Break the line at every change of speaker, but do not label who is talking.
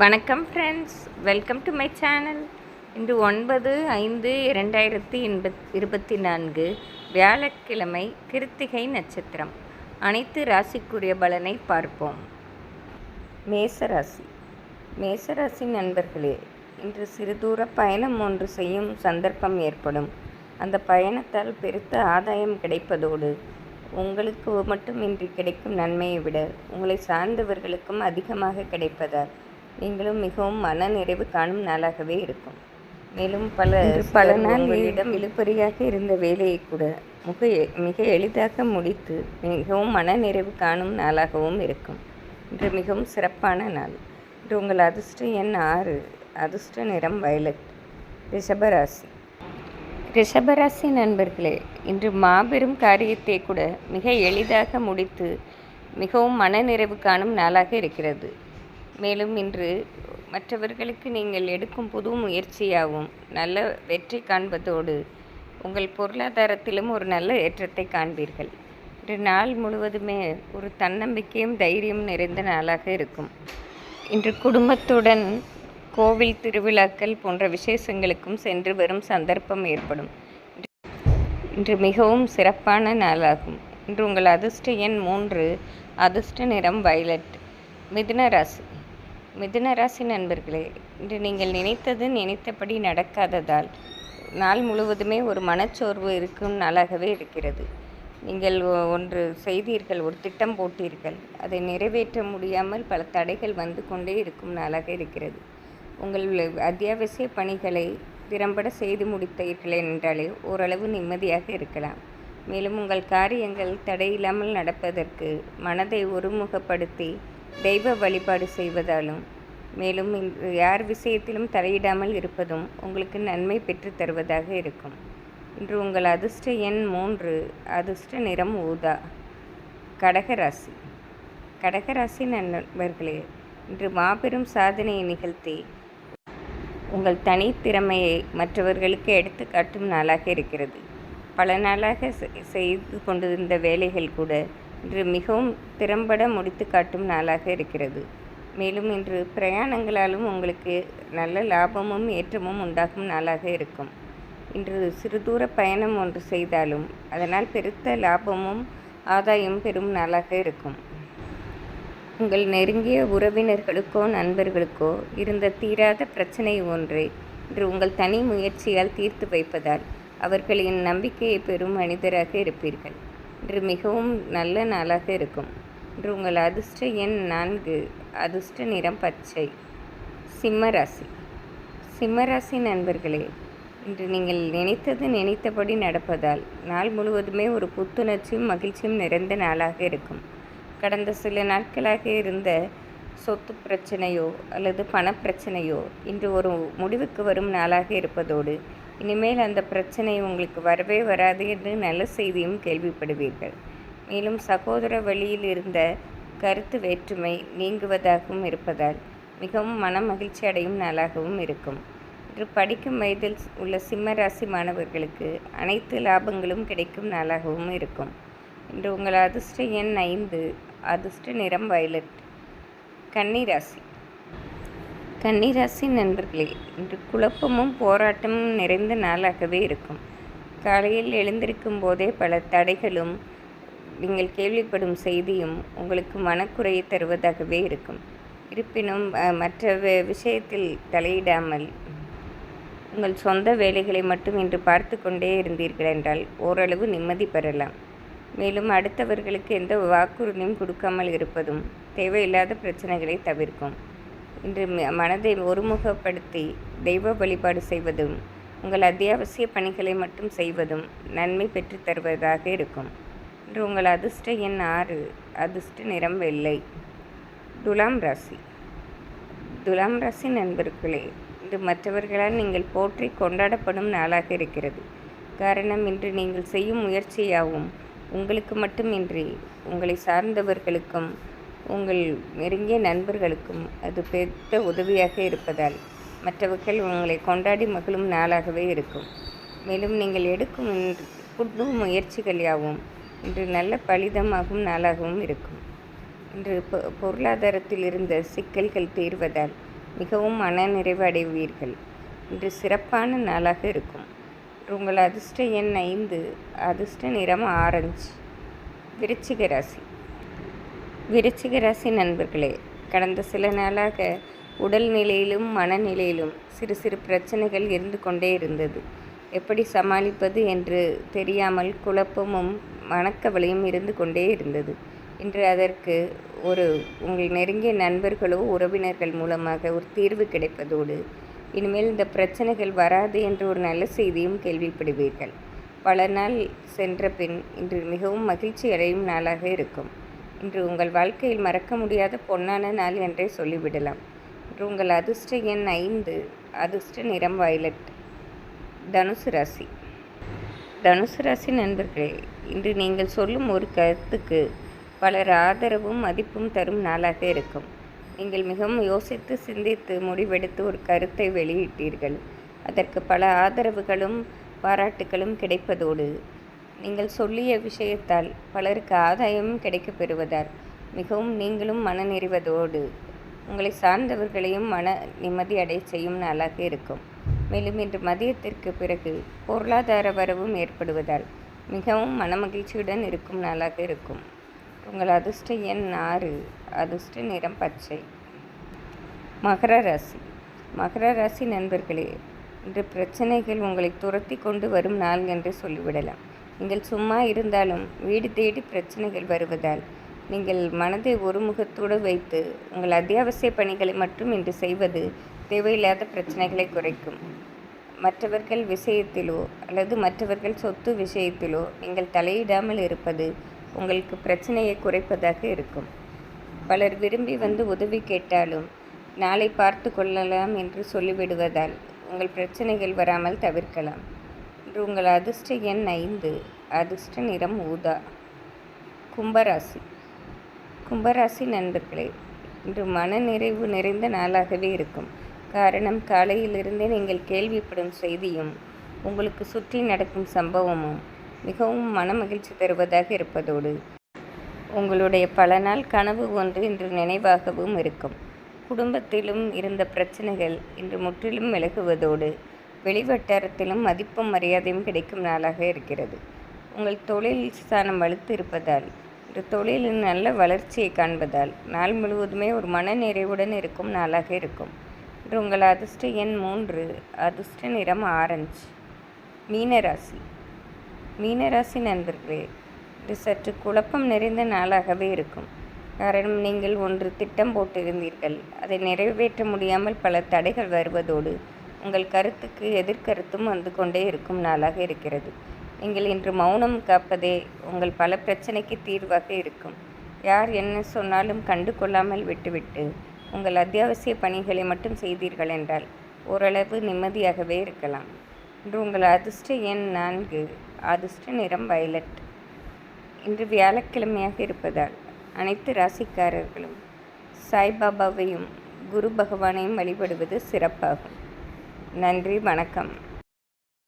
வணக்கம் friends welcome to my channel இன்று ஒன்பது ஐந்து இரண்டாயிரத்தி எண்பத் இருபத்தி நான்கு வியாழக்கிழமை கிருத்திகை நட்சத்திரம். அனைத்து ராசிக்குரிய பலனை பார்ப்போம். மேசராசி. மேசராசி நண்பர்களே இன்று சிறு தூர பயணம் ஒன்று செய்யும் சந்தர்ப்பம் ஏற்படும். அந்த பயணத்தால் பெருத்த ஆதாயம் கிடைப்பதோடு உங்களுக்கு மட்டுமின்றி கிடைக்கும் நன்மையை விட உங்களை சார்ந்தவர்களுக்கும் அதிகமாக கிடைப்பதால் நீங்களும் மிகவும் மன நிறைவு காணும் நாளாகவே இருக்கும். மேலும் பல பல நாள் உங்களிடம் இழுபறியாக இருந்த வேலையை கூட முக மிக எளிதாக முடித்து மிகவும் மன நிறைவு காணும் நாளாகவும் இருக்கும். இன்று மிகவும் சிறப்பான நாள். இன்று உங்கள் அதிர்ஷ்ட எண் ஆறு அதிர்ஷ்ட நிறம் வயலட் ரிஷபராசி. ரிஷபராசி நண்பர்களே இன்று மாபெரும் காரியத்தை கூட மிக எளிதாக முடித்து மிகவும் மனநிறைவு காணும் நாளாக இருக்கிறது. மேலும் இன்று மற்றவர்களுக்கு நீங்கள் எடுக்கும் புது முயற்சியாகவும் நல்ல வெற்றி காண்பதோடு உங்கள் பொருளாதாரத்திலும் ஒரு நல்ல ஏற்றத்தை காண்பீர்கள். இன்று நாள் முழுவதுமே ஒரு தன்னம்பிக்கையும் தைரியம் நிறைந்த நாளாக இருக்கும். இன்று குடும்பத்துடன் கோவில் திருவிழாக்கள் போன்ற விசேஷங்களுக்கும் சென்று வரும் சந்தர்ப்பம் ஏற்படும். இன்று மிகவும் சிறப்பான நாளாகும். இன்று உங்கள் அதிர்ஷ்ட எண் மூன்று அதிர்ஷ்ட நிறம் வயலட் மிதுன ராசி. மிதுனராசி நண்பர்களே இன்று நீங்கள் நினைத்தது நினைத்தபடி நடக்காததால் நாள் முழுவதுமே ஒரு மனச்சோர்வு இருக்கும் நாளாகவே இருக்கிறது. நீங்கள் ஒ- ஒன்று செய்தீர்கள் ஒரு திட்டம் போட்டீர்கள். அதை நிறைவேற்ற முடியாமல் பல தடைகள் வந்து கொண்டே இருக்கும் நாளாக இருக்கிறது. உங்கள் அத்தியாவசிய பணிகளை திறம்பட செய்து முடித்தீர்கள் என்றாலே ஓரளவு நிம்மதியாக இருக்கலாம். மேலும் உங்கள் காரியங்கள் தடையில்லாமல் நடப்பதற்கு மனதை ஒருமுகப்படுத்தி தெய்வ வழிபாடு செய்வதாலும் மேலும் இன்று யார் விஷயத்திலும் தலையிடாமல் இருப்பதும் உங்களுக்கு நன்மை பெற்றுத் தருவதாக இருக்கும். இன்று உங்கள் அதிர்ஷ்ட எண் மூன்று அதிர்ஷ்ட நிறம் ஊதா கடகராசி கடகராசி நண்பர்களே இன்று மாபெரும் சாதனையை நிகழ்த்தி உங்கள் தனித்திறமையை மற்றவர்களுக்கு எடுத்து காட்டும் நாளாக இருக்கிறது. பல நாளாக செ- செய்து கொண்டிருந்த வேலைகள் கூட இன்று மிகவும் திறம்பட முடித்து காட்டும் நாளாக இருக்கிறது. மேலும் இன்று பிரயாணங்களாலும் உங்களுக்கு நல்ல லாபமும் ஏற்றமும் உண்டாகும் நாளாக இருக்கும். இன்று சிறு தூர பயணம் ஒன்று செய்தாலும் அதனால் பெருத்த லாபமும் ஆதாயம் பெறும் நாளாக இருக்கும். உங்கள் நெருங்கிய உறவினர்களுக்கோ நண்பர்களுக்கோ இருந்த தீராத பிரச்சனை ஒன்றை இன்று உங்கள் தனி முயற்சியால் தீர்த்து வைப்பதால் அவர்களின் நம்பிக்கையை பெறும் மனிதராக இருப்பீர்கள். இன்று மிகவும் நல்ல நாளாக இருக்கும். இன்று உங்கள் அதிர்ஷ்ட எண் நான்கு அதிர்ஷ்ட நிறம் பச்சை சிம்மராசி சிம்மராசி நண்பர்களே இன்று நீங்கள் நினைத்தது நினைத்தபடி நடப்பதால் நாள் முழுவதுமே ஒரு புத்துணர்ச்சியும் மகிழ்ச்சியும் நிறைந்த நாளாக இருக்கும். கடந்த சில நாட்களாக இருந்த சொத்து பிரச்சனையோ அல்லது பணப்பிரச்சனையோ இன்று ஒரு முடிவுக்கு வரும் நாளாக இருப்பதோடு இனிமேல் அந்த பிரச்சனை உங்களுக்கு வரவே வராது என்று நல்ல செய்தியும் கேள்விப்படுவீர்கள். மேலும் சகோதர வழியில் இருந்த கருத்து வேற்றுமை நீங்குவதாகவும் இருப்பதால் மிகவும் மன மகிழ்ச்சி அடையும் நாளாகவும் இருக்கும். இன்று படிக்கும் வயதில் உள்ள சிம்ம ராசி மாணவர்களுக்கு அனைத்து லாபங்களும் கிடைக்கும் நாளாகவும் இருக்கும். இன்று உங்கள் அதிர்ஷ்ட எண் ஐந்து அதிர்ஷ்ட நிறம் வயலட் கன்னிராசி கன்னிராசி நண்பர்களே இன்று குழப்பமும் போராட்டமும் நிறைந்த நாளாகவே இருக்கும். காலையில் எழுந்திருக்கும் போதே பல தடைகளும் நீங்கள் கேள்விப்படும் செய்தியும் உங்களுக்கு மனக்குறையை தருவதாகவே இருக்கும். இருப்பினும் மற்ற விஷயத்தில் தலையிடாமல் உங்கள் சொந்த வேலைகளை மட்டும் இன்று பார்த்து கொண்டே இருந்தீர்கள் என்றால் ஓரளவு நிம்மதி பெறலாம். மேலும் அடுத்தவர்களுக்கு எந்த வாக்குறுதியும் கொடுக்காமல் இருப்பதும் தேவையில்லாத பிரச்சனைகளை தவிர்க்கும். இன்று மனதை ஒருமுகப்படுத்தி தெய்வ வழிபாடு செய்வதும் உங்கள் அத்தியாவசிய பணிகளை மட்டும் செய்வதும் நன்மை பெற்றுத் தருவதாக இருக்கும். இன்று உங்கள் அதிர்ஷ்ட எண் ஆறு அதிர்ஷ்ட நிறம் வெள்ளை. துலாம் ராசி. துலாம் ராசி நண்பர்களே இன்று மற்றவர்களால் நீங்கள் போற்றி கொண்டாடப்படும் நாளாக இருக்கிறது. காரணம் இன்று நீங்கள் செய்யும் முயற்சியாகவும் உங்களுக்கு மட்டுமின்றி உங்களை சார்ந்தவர்களுக்கும் உங்கள் நெருங்கிய நண்பர்களுக்கும் அது பெரிய உதவியாக இருப்பதால் மற்றவர்கள் உங்களை கொண்டாடி மகிழும் நாளாகவே இருக்கும். மேலும் நீங்கள் எடுக்கும் இன்று புது முயற்சிகள் யாவும் இன்று நல்ல பலிதமாகும் நாளாகவும் இருக்கும். இன்று பொ- பொருளாதாரத்தில் இருந்த சிக்கல்கள் தீர்வதால் மிகவும் மனநிறைவு அடைவீர்கள் இன்று சிறப்பான நாளாக இருக்கும். உங்கள் அதிர்ஷ்ட எண் ஐந்து அதிர்ஷ்ட நிறம் ஆரஞ்சு. விருச்சிக ராசி. விருச்சிக ராசி நண்பர்களே கடந்த சில நாளாக உடல் நிலையிலும் மனநிலையிலும் சிறு சிறு பிரச்சனைகள் இருந்து கொண்டே இருந்தது. எப்படி சமாளிப்பது என்று தெரியாமல் குழப்பமும் மனக்கவலையும் இருந்து கொண்டே இருந்தது. இன்று அதற்கு ஒரு உங்கள் நெருங்கிய நண்பர்களோ உறவினர்கள் மூலமாக ஒரு தீர்வு கிடைப்பதோடு இனிமேல் இந்த பிரச்சனைகள் வராது என்ற ஒரு நல்ல செய்தியும் கேள்விப்படுவீர்கள். பல நாள் சென்ற பின் இன்று மிகவும் மகிழ்ச்சி அடையும் நாளாக இருக்கும். இன்று உங்கள் வாழ்க்கையில் மறக்க முடியாத பொன்னான நாள் என்றே சொல்லிவிடலாம். இன்று உங்கள் அதிர்ஷ்ட எண் ஐந்து அதிர்ஷ்ட நிறம் வயலட் தனுசு ராசி. தனுசு ராசி நண்பர்களே இன்று நீங்கள் சொல்லும் ஒரு கருத்துக்கு பலர் ஆதரவும் மதிப்பும் தரும் நாளாக இருக்கும். நீங்கள் மிகவும் யோசித்து சிந்தித்து முடிவெடுத்து ஒரு கருத்தை வெளியிட்டீர்கள். அதற்கு பல ஆதரவுகளும் பாராட்டுகளும் கிடைப்பதோடு நீங்கள் சொல்லிய விஷயத்தால் பலருக்கு ஆதாயமும் கிடைக்கப் பெறுவதால் மிகவும் நீங்களும் மனநிறைவதோடு உங்களை சார்ந்தவர்களையும் மன நிம்மதி அடை செய்யும் நாளாக இருக்கும். மேலும் இன்று மதியத்திற்கு பிறகு பொருளாதார வரவும் ஏற்படுவதால் மிகவும் மனமகிழ்ச்சியுடன் இருக்கும் நாளாக இருக்கும். உங்கள் அதிர்ஷ்ட எண் ஆறு அதிர்ஷ்ட நிறம் பச்சை. மகர ராசி. மகர ராசி நண்பர்களே இன்று பிரச்சனைகள் உங்களை துரத்தி கொண்டு வரும் நாள் என்று சொல்லிவிடலாம். நீங்கள் சும்மா இருந்தாலும் வீடு தேடி பிரச்சனைகள் வருவதால் நீங்கள் மனதை ஒருமுகத்தோடு வைத்து உங்கள் அத்தியாவசிய பணிகளை மட்டும் இன்று செய்வது தேவையில்லாத பிரச்சனைகளை குறைக்கும். மற்றவர்கள் விஷயத்திலோ அல்லது மற்றவர்கள் சொத்து விஷயத்திலோ நீங்கள் தலையிடாமல் இருப்பது உங்களுக்கு பிரச்சனையை குறைப்பதாக இருக்கும். பலர் விரும்பி வந்து உதவி கேட்டாலும் நாளை பார்த்து கொள்ளலாம் என்று சொல்லிவிடுவதால் உங்கள் பிரச்சனைகள் வராமல் தவிர்க்கலாம். இன்று உங்கள் அதிர்ஷ்ட எண் ஐந்து. அதிர்ஷ்ட நிறம் ஊதா. கும்பராசி. கும்பராசி நண்பர்களே இன்று மன நிறைவு நிறைந்த நாளாகவே இருக்கும். காரணம் காலையிலிருந்தே நீங்கள் கேள்விப்படும் செய்தியும் உங்களுக்கு சுற்றி நடக்கும் சம்பவமும் மிகவும் மனமகிழ்ச்சி தருவதாக இருப்பதோடு உங்களுடைய பல நாள் கனவு ஒன்று இன்று நினைவாகவும் இருக்கும். குடும்பத்திலும் இருந்த பிரச்சனைகள் இன்று முற்றிலும் விலகுவதோடு வெளிவட்டாரத்திலும் மதிப்பும் மரியாதையும் கிடைக்கும் நாளாக இருக்கிறது. உங்கள் தொழில் ஸ்தானம் வலுத்து இருப்பதால் இந்த தொழிலின் நல்ல வளர்ச்சியை காண்பதால் நாள் முழுவதுமே ஒரு மன நிறைவுடன் இருக்கும் நாளாக இருக்கும். இன்று உங்கள் அதிர்ஷ்ட எண் மூன்று அதிர்ஷ்ட நிறம் ஆரஞ்சு. மீனராசி. மீனராசி நண்பர்களே இது சற்று குழப்பம் நிறைந்த நாளாகவே இருக்கும். காரணம் நீங்கள் ஒன்று திட்டம் போட்டிருந்தீர்கள். அதை நிறைவேற்ற முடியாமல் பல தடைகள் வருவதோடு உங்கள் கருத்துக்கு எதிர்கருத்தும் வந்து கொண்டே இருக்கும் நாளாக இருக்கிறது. நீங்கள் இன்று மௌனம் காப்பதே உங்கள் பல பிரச்சனைக்கு தீர்வாக இருக்கும். யார் என்ன சொன்னாலும் கண்டு கொள்ளாமல் விட்டுவிட்டு உங்கள் அத்தியாவசிய பணிகளை மட்டும் செய்தீர்கள் என்றால் ஓரளவு நிம்மதியாகவே இருக்கலாம். இன்று உங்கள் அதிர்ஷ்ட எண் நான்கு அதிர்ஷ்ட நிறம் வயலட். இன்று வியாழக்கிழமையாக இருப்பதால் அனைத்து ராசிக்காரர்களும் சாய்பாபாவையும் குரு பகவானையும் வழிபடுவது சிறப்பாகும். நன்றி வணக்கம்.